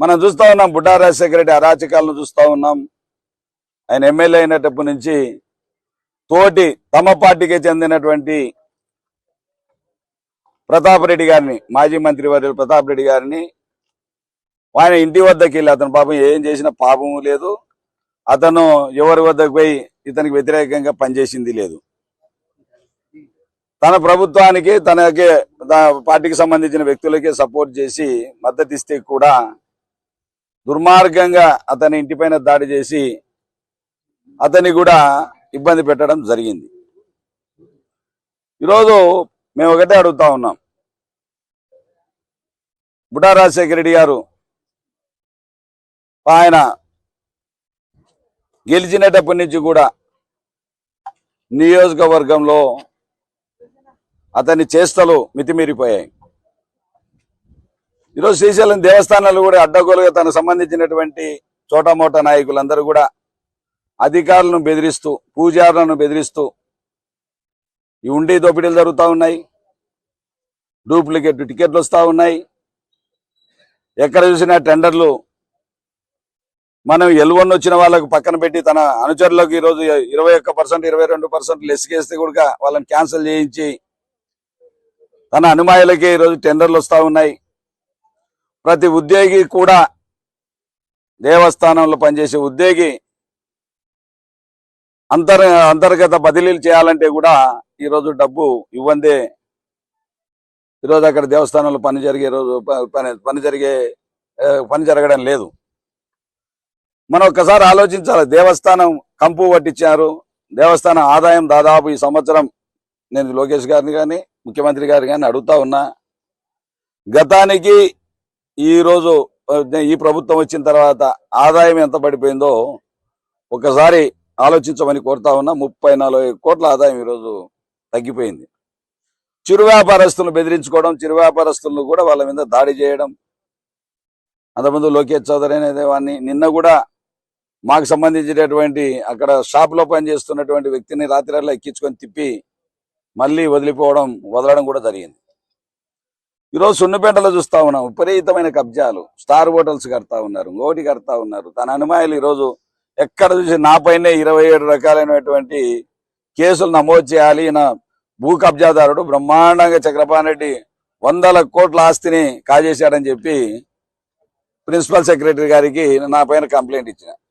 మనం చూస్తా ఉన్నాం బుడ్డా రాజశేఖర రెడ్డి అరాచకాలను చూస్తా ఉన్నాం. ఆయన ఎమ్మెల్యే అయినప్పటి నుంచి తోటి తమ పార్టీకి చెందినటువంటి ప్రతాప్ రెడ్డి గారిని మాజీ మంత్రి వర్యులు ప్రతాప్ రెడ్డి గారిని ఆయన ఇంటి వద్దకి వెళ్ళి అతను పాపం ఏం చేసిన పాపము లేదు. అతను ఎవరి వద్దకు పోయి ఇతనికి వ్యతిరేకంగా పనిచేసింది లేదు. తన ప్రభుత్వానికి తనకి పార్టీకి సంబంధించిన వ్యక్తులకే సపోర్ట్ చేసి మద్దతు ఇస్తే కూడా దుర్మార్గంగా అతని ఇంటిపైన దాడి చేసి అతన్ని కూడా ఇబ్బంది పెట్టడం జరిగింది. ఈరోజు మేము ఒకటే అడుగుతా ఉన్నాం. బుడ్డా రాజశేఖర రెడ్డి గారు ఆయన గెలిచినప్పటి నుంచి కూడా నియోజకవర్గంలో అతని చేష్టలు మితిమీరిపోయాయి. ఈరోజు శ్రీశైలం దేవస్థానాలు కూడా అడ్డగోలుగా తనకు సంబంధించినటువంటి చోటమోట నాయకులందరూ కూడా అధికారులను బెదిరిస్తూ పూజారులను బెదిరిస్తూ ఈ ఉండి దోపిడీలు జరుగుతూ ఉన్నాయి. డూప్లికేట్ టికెట్లు వస్తూ ఉన్నాయి. ఎక్కడ చూసినా టెండర్లు మనం ఎల్వన్ వచ్చిన వాళ్ళకు పక్కన పెట్టి తన అనుచరులకు ఈరోజు ఇరవై ఒక్క పర్సెంట్ ఇరవై రెండు పర్సెంట్ లెస్కేస్తే కూడా వాళ్ళని క్యాన్సిల్ చేయించి తన అనుమాయులకే ఈరోజు టెండర్లు వస్తూ ఉన్నాయి. ప్రతి ఉద్యోగి కూడా దేవస్థానంలో పనిచేసే ఉద్యోగి అంతర్ అంతర్గత బదిలీలు చేయాలంటే కూడా ఈరోజు డబ్బు ఇవ్వందే. ఈరోజు అక్కడ దేవస్థానంలో పని జరిగే రోజు పని పని జరిగే పని జరగడం లేదు. మనం ఒక్కసారి ఆలోచించాలి దేవస్థానం కంపు పట్టించారు. దేవస్థానం ఆదాయం దాదాపు ఈ సంవత్సరం నేను లోకేష్ గారిని కానీ ముఖ్యమంత్రి గారిని కానీ అడుగుతా ఉన్నా. గతానికి ఈ రోజు ఈ ప్రభుత్వం వచ్చిన తర్వాత ఆదాయం ఎంత పడిపోయిందో ఒకసారి ఆలోచించమని కోరుతా ఉన్నా ముప్పై నలభై కోట్ల ఆదాయం ఈరోజు తగ్గిపోయింది. చిరు వ్యాపారస్తులను బెదిరించుకోవడం చిరు వ్యాపారస్తులను కూడా వాళ్ళ మీద దాడి చేయడం. అంతకుముందు లోకేష్ చౌదరి అనేది వాడిని నిన్న కూడా మాకు సంబంధించినటువంటి అక్కడ షాప్లో పనిచేస్తున్నటువంటి వ్యక్తిని రాత్రిలో ఎక్కించుకొని తిప్పి మళ్ళీ వదిలిపోవడం వదలడం కూడా జరిగింది. ఈరోజు సున్నపేటలో చూస్తా ఉన్నాం విపరీతమైన కబ్జాలు. స్టార్ హోటల్స్ కడతా ఉన్నారు ఇంకోటి కడతా ఉన్నారు. తన అనుమాయులు ఈరోజు ఎక్కడ చూసి నా పైనే ఇరవై ఏడు రకాలైనటువంటి కేసులు నమోదు చేయాలి. నా భూ కబ్జాదారుడు బ్రహ్మాండంగా చక్రపాణి రెడ్డి వందల కోట్ల ఆస్తిని కాజేశాడని చెప్పి ప్రిన్సిపల్ సెక్రటరీ గారికి నా పైన కంప్లైంట్ ఇచ్చిన.